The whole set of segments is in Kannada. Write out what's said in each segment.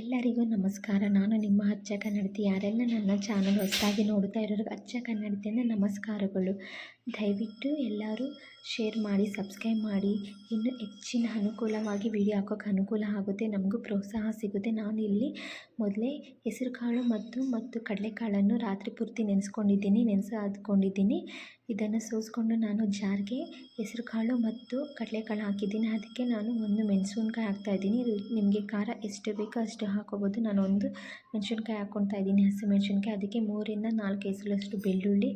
ಎಲ್ಲರಿಗೂ ನಮಸ್ಕಾರ. ನಾನು ನಿಮ್ಮ ಅಚ್ಚ ಕನ್ನಡತಿ. ಯಾರೆಲ್ಲ ನನ್ನ ಚಾನಲ್ ಹೊಸದಾಗಿ ನೋಡ್ತಾ ಇರೋರಿಗೆ ಅಚ್ಚ ಕನ್ನಡತಿಯಿಂದ ನಮಸ್ಕಾರಗಳು. ದಯವಿಟ್ಟು ಎಲ್ಲರೂ ಶೇರ್ ಮಾಡಿ, ಸಬ್ಸ್ಕ್ರೈಬ್ ಮಾಡಿ. ಇನ್ನೂ ಹೆಚ್ಚಿನ ಅನುಕೂಲವಾಗಿ ವಿಡಿಯೋ ಹಾಕೋಕ್ಕೆ ಅನುಕೂಲ ಆಗುತ್ತೆ, ನಮಗೂ ಪ್ರೋತ್ಸಾಹ ಸಿಗುತ್ತೆ. ನಾನು ಇಲ್ಲಿ ಮೊದಲೇ ಹೆಸರುಕಾಳು ಮತ್ತು ಮತ್ತು ಕಡಲೆಕಾಳನ್ನು ರಾತ್ರಿ ಪೂರ್ತಿ ನೆನೆಸ್ಕೊಂಡಿದ್ದೀನಿ, ನೆನೆಸ ಹಾಕ್ಕೊಂಡಿದ್ದೀನಿ ಇದನ್ನು ಸೋಸ್ಕೊಂಡು ನಾನು ಜಾರ್ಗೆ ಹೆಸರುಕಾಳು ಮತ್ತು ಕಡಲೆಕಾಳು ಹಾಕಿದ್ದೀನಿ. ಅದಕ್ಕೆ ನಾನು ಒಂದು ಮೆಣಸಿನ್ಕಾಯಿ ಹಾಕ್ತಾಯಿದ್ದೀನಿ ನಿಮಗೆ ಖಾರ ಎಷ್ಟು ಬೇಕೋ ಅಷ್ಟು ಹಾಕೋಬೋದು. ನಾನು ಒಂದು ಮೆಣಸಿನ್ಕಾಯಿ ಹಾಕ್ಕೊಳ್ತಾ ಇದ್ದೀನಿ ಹಸಿಮೆಣ್ಸಿನ್ಕಾಯಿ ಅದಕ್ಕೆ ಮೂರಿಂದ ನಾಲ್ಕು ಎಸಳಷ್ಟು ಬೆಳ್ಳುಳ್ಳಿ,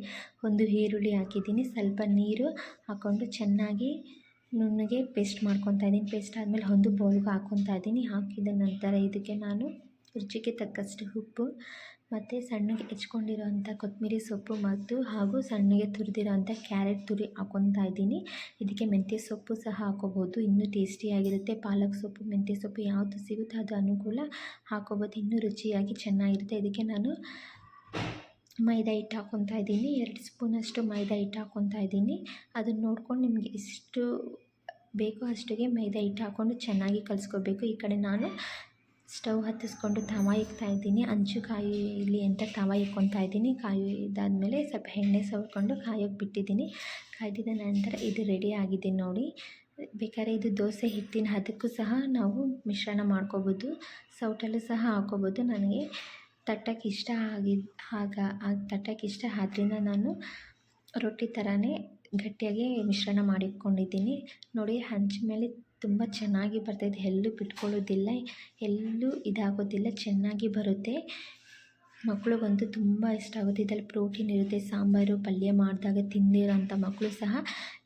ಒಂದು ಈರುಳ್ಳಿ ಹಾಕಿದ್ದೀನಿ. ಸ್ವಲ್ಪ ನೀರು ಹಾಕ್ಕೊಂಡು ಚೆನ್ನಾಗಿ ನುಣ್ಣಗೆ ಪೇಸ್ಟ್ ಮಾಡ್ಕೊತಾ ಇದ್ದೀನಿ. ಪೇಸ್ಟ್ ಆದಮೇಲೆ ಒಂದು ಬೌಲ್ಗೆ ಹಾಕ್ಕೊತಾ ಇದ್ದೀನಿ. ಹಾಕಿದ ನಂತರ ಇದಕ್ಕೆ ನಾನು ರುಚಿಗೆ ತಕ್ಕಷ್ಟು ಉಪ್ಪು ಮತ್ತು ಸಣ್ಣಗೆ ಹೆಚ್ಕೊಂಡಿರೋಂಥ ಕೊತ್ತಂಬ್ರಿ ಸೊಪ್ಪು ಮತ್ತು ಹಾಗೂ ಸಣ್ಣಗೆ ತುರಿದಿರೋಂಥ ಕ್ಯಾರೆಟ್ ತುರಿ ಹಾಕ್ಕೊತಾ ಇದ್ದೀನಿ. ಇದಕ್ಕೆ ಮೆಂತ್ಯ ಸೊಪ್ಪು ಸಹ ಹಾಕೋಬೋದು. ಇನ್ನೂ ಟೇಸ್ಟಿಯಾಗಿರುತ್ತೆ. ಪಾಲಕ್ ಸೊಪ್ಪು, ಮೆಂತ್ಯ ಸೊಪ್ಪು ಯಾವುದು ಸಿಗುತ್ತೆ ಅದು ಅನುಕೂಲ ಹಾಕೋಬೋದು. ಇನ್ನೂ ರುಚಿಯಾಗಿ ಚೆನ್ನಾಗಿರುತ್ತೆ. ಇದಕ್ಕೆ ನಾನು ಮೈದಾ ಹಿಟ್ಟು ಹಾಕ್ಕೊತಾ ಇದ್ದೀನಿ. ಎರಡು ಸ್ಪೂನಷ್ಟು ಮೈದಾ ಹಿಟ್ಟು ಹಾಕ್ಕೊತಾ ಇದ್ದೀನಿ. ಅದನ್ನು ನೋಡ್ಕೊಂಡು ನಿಮಗೆ ಎಷ್ಟು ಬೇಕೋ ಅಷ್ಟಿಗೆ ಮೈದಾ ಹಿಟ್ಟು ಹಾಕ್ಕೊಂಡು ಚೆನ್ನಾಗಿ ಕಲಿಸ್ಕೋಬೇಕು. ಈ ಕಡೆ ನಾನು ಸ್ಟವ್ ಹತ್ತಿಸ್ಕೊಂಡು ತವ ಇಕ್ತಾ ಇದ್ದೀನಿ ಹಂಚು ಕಾಯಿಲಿ ಅಂತ ತವ ಇಕ್ಕೊತಾ ಇದ್ದೀನಿ ಮೇಲೆ ಸ್ವಲ್ಪ ಎಣ್ಣೆ ಸವರ್ಕೊಂಡು ಕಾಯೋಕ್ಕೆ ಬಿಟ್ಟಿದ್ದೀನಿ. ಕಾಯ್ದಿದ ನಂತರ ಇದು ರೆಡಿ ಆಗಿದೆ ನೋಡಿ. ಬೇಕಾದ್ರೆ ಇದು ದೋಸೆ ಹಿಟ್ಟಿನ ಅದಕ್ಕೂ ಸಹ ನಾವು ಮಿಶ್ರಣ ಮಾಡ್ಕೋಬೋದು. ಸೌಟಲ್ಲೂ ಸಹ ಹಾಕೋಬೋದು. ನನಗೆ ತಟ್ಟಕ್ಕೆ ಇಷ್ಟ ಆಗಿ, ಆಗ ತಟ್ಟಕ್ಕೆ ಇಷ್ಟ ಆದ್ದರಿಂದ ನಾನು ರೊಟ್ಟಿ ಥರನೇ ಗಟ್ಟಿಯಾಗಿ ಮಿಶ್ರಣ ಮಾಡಿಕೊಂಡಿದ್ದೀನಿ ನೋಡಿ ಹಂಚ ಮೇಲೆ ತುಂಬ ಚೆನ್ನಾಗಿ ಬರ್ತೈತೆ. ಎಲ್ಲೂ ಬಿಟ್ಕೊಳ್ಳೋದಿಲ್ಲ. ಎಲ್ಲೂ ಇದಾಗೋದಿಲ್ಲ. ಚೆನ್ನಾಗಿ ಬರುತ್ತೆ. ಮಕ್ಕಳಿಗಂತೂ ತುಂಬ ಇಷ್ಟ ಆಗುತ್ತೆ. ಇದರಲ್ಲಿ ಪ್ರೋಟೀನ್ ಇರುತ್ತೆ. ಸಾಂಬಾರು, ಪಲ್ಯ ಮಾಡಿದಾಗ ತಿಂದಿರೋಂಥ ಮಕ್ಕಳು ಸಹ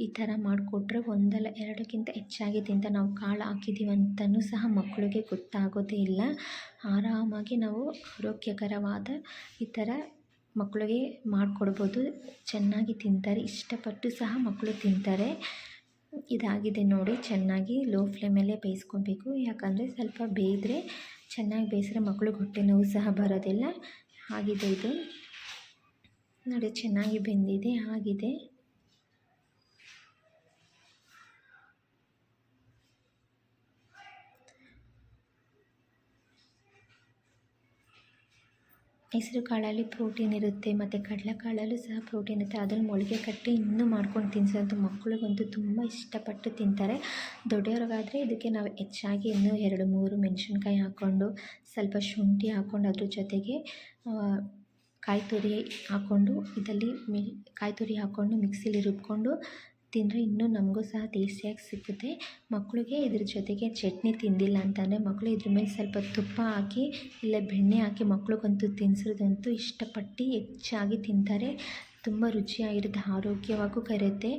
ಈ ಥರ ಮಾಡಿಕೊಟ್ರೆ ಒಂದಲ್ಲ ಎರಡಕ್ಕಿಂತ ಹೆಚ್ಚಾಗಿ ತಿಂತ ನಾವು ಕಾಳು ಹಾಕಿದ್ದೀವಿ ಅಂತಲೂ ಸಹ ಮಕ್ಕಳಿಗೆ ಗೊತ್ತಾಗೋದೇ ಇಲ್ಲ. ಆರಾಮಾಗಿ ನಾವು ಆರೋಗ್ಯಕರವಾದ ಈ ಥರ ಮಕ್ಕಳಿಗೆ ಮಾಡಿಕೊಡ್ಬೋದು. ಚೆನ್ನಾಗಿ ತಿಂತಾರೆ. ಇಷ್ಟಪಟ್ಟು ಸಹ ಮಕ್ಕಳು ತಿಂತಾರೆ. ಇದಾಗಿದೆ ನೋಡಿ, ಚೆನ್ನಾಗಿ ಲೋ ಫ್ಲೇಮಲ್ಲೇ ಬೇಯಿಸ್ಕೊಬೇಕು. ಯಾಕಂದರೆ ಸ್ವಲ್ಪ ಬೇಯಿದ್ರೆ ಚೆನ್ನಾಗಿ ಬೇಯಿಸಿದ್ರೆ ಮಕ್ಕಳಿಗೆ ಹೊಟ್ಟೆ ನೋವು ಸಹ ಬರೋದಿಲ್ಲ. ಆಗಿದೆ ಇದು. ನೋಡಿ, ಚೆನ್ನಾಗಿ ಬೆಂದಿದೆ, ಆಗಿದೆ. ಹೆಸರು ಕಾಳಲ್ಲಿ ಪ್ರೋಟೀನ್ ಇರುತ್ತೆ, ಮತ್ತು ಕಡಲೆಕಾಳಲ್ಲೂ ಸಹ ಪ್ರೋಟೀನ್ ಇರುತ್ತೆ. ಅದ್ರಲ್ಲಿ ಮೊಳಕೆ ಕಟ್ಟಿ ಇನ್ನೂ ಮಾಡ್ಕೊಂಡು ತಿನ್ನಿಸೋದು ಮಕ್ಕಳಿಗಂತೂ ತುಂಬ ಇಷ್ಟಪಟ್ಟು ತಿಂತಾರೆ. ದೊಡ್ಡವ್ರಿಗಾದರೆ ಇದಕ್ಕೆ ನಾವು ಹೆಚ್ಚಾಗಿ ಇನ್ನೂ ಎರಡು ಮೂರು ಮೆಣಸಿನ್ಕಾಯಿ ಹಾಕ್ಕೊಂಡು ಸ್ವಲ್ಪ ಶುಂಠಿ ಹಾಕ್ಕೊಂಡು ಅದ್ರ ಜೊತೆಗೆ ಕಾಯಿ ತುರಿ ಹಾಕ್ಕೊಂಡು ಇದರಲ್ಲಿ ಮಿ ಕಾಯಿ ತುರಿ ಹಾಕ್ಕೊಂಡು ಮಿಕ್ಸಿಲಿ ರುಬ್ಕೊಂಡು ತಿಂದರೆ ಇನ್ನೂ ನಮಗೂ ಸಹ ಟೇಸ್ಟಿಯಾಗಿ ಸಿಗುತ್ತೆ ಮಕ್ಕಳಿಗೆ ಇದ್ರ ಜೊತೆಗೆ ಚಟ್ನಿ ತಿಂದಿಲ್ಲ ಅಂತಂದರೆ ಮಕ್ಕಳು ಇದ್ರ ಮೇಲೆ ಸ್ವಲ್ಪ ತುಪ್ಪ ಹಾಕಿ ಇಲ್ಲ ಬೆಣ್ಣೆ ಹಾಕಿ ಮಕ್ಳಿಗಂತೂ ತಿನ್ಸೋದಂತೂ ಇಷ್ಟಪಟ್ಟು ಹೆಚ್ಚಾಗಿ ತಿಂತಾರೆ. ತುಂಬ ರುಚಿಯಾಗಿರುತ್ತೆ, ಆರೋಗ್ಯವಾಗೂ ಇರುತ್ತೆ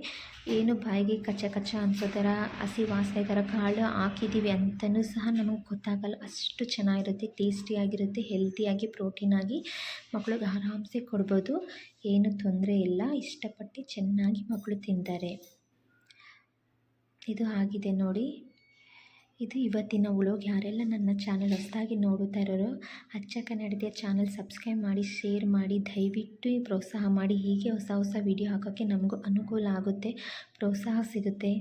ಏನು ಬಾಯಿಗೆ ಕಚ್ಚ ಕಚ್ಚ ಅನ್ಸೋ ಥರ, ಹಸಿ ವಾಸನೆ ಥರ ಕಾಳು ಹಾಕಿದ್ದೀವಿ ಅಂತಲೂ ಸಹ ನಮಗೆ ಗೊತ್ತಾಗಲ್ಲ. ಅಷ್ಟು ಚೆನ್ನಾಗಿರುತ್ತೆ, ಟೇಸ್ಟಿಯಾಗಿರುತ್ತೆ, ಹೆಲ್ತಿಯಾಗಿ, ಪ್ರೋಟೀನಾಗಿ. ಮಕ್ಳಿಗೆ ಆರಾಮ್ಸೆ ಕೊಡ್ಬೋದು. ಏನು ತೊಂದರೆ ಇಲ್ಲ. ಇಷ್ಟಪಟ್ಟು ಚೆನ್ನಾಗಿ ಮಕ್ಕಳು ತಿಂತಾರೆ. ಇದು ಆಗಿದೆ ನೋಡಿ. ಇದು ಇವತ್ತಿನ ವ್ಲಾಗ್ ಯಾರೆಲ್ಲ ನನ್ನ ಚಾನಲ್ ಹೊಸದಾಗಿ ನೋಡುತ್ತಾ ಇರೋರು ಅಚ್ಚ ಕನ್ನಡತಿಯ ಚಾನಲ್ ಸಬ್ಸ್ಕ್ರೈಬ್ ಮಾಡಿ ಶೇರ್ ಮಾಡಿ, ದಯವಿಟ್ಟು ಪ್ರೋತ್ಸಾಹ ಮಾಡಿ. ಹೀಗೆ ಹೊಸ ಹೊಸ ವಿಡಿಯೋ ಹಾಕೋಕ್ಕೆ ನಮಗೂ ಅನುಕೂಲ ಆಗುತ್ತೆ, ಪ್ರೋತ್ಸಾಹ ಸಿಗುತ್ತೆ.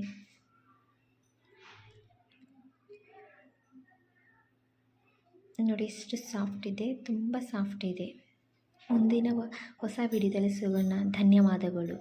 ನೋಡಿ ಎಷ್ಟು ಸಾಫ್ಟ್ ಇದೆ, ತುಂಬ ಸಾಫ್ಟ್ ಇದೆ. ಮುಂದಿನ ಹೊಸ ವಿಡಿಯೋದಲ್ಲಿ ಸಿಗೋಣ. ಧನ್ಯವಾದಗಳು.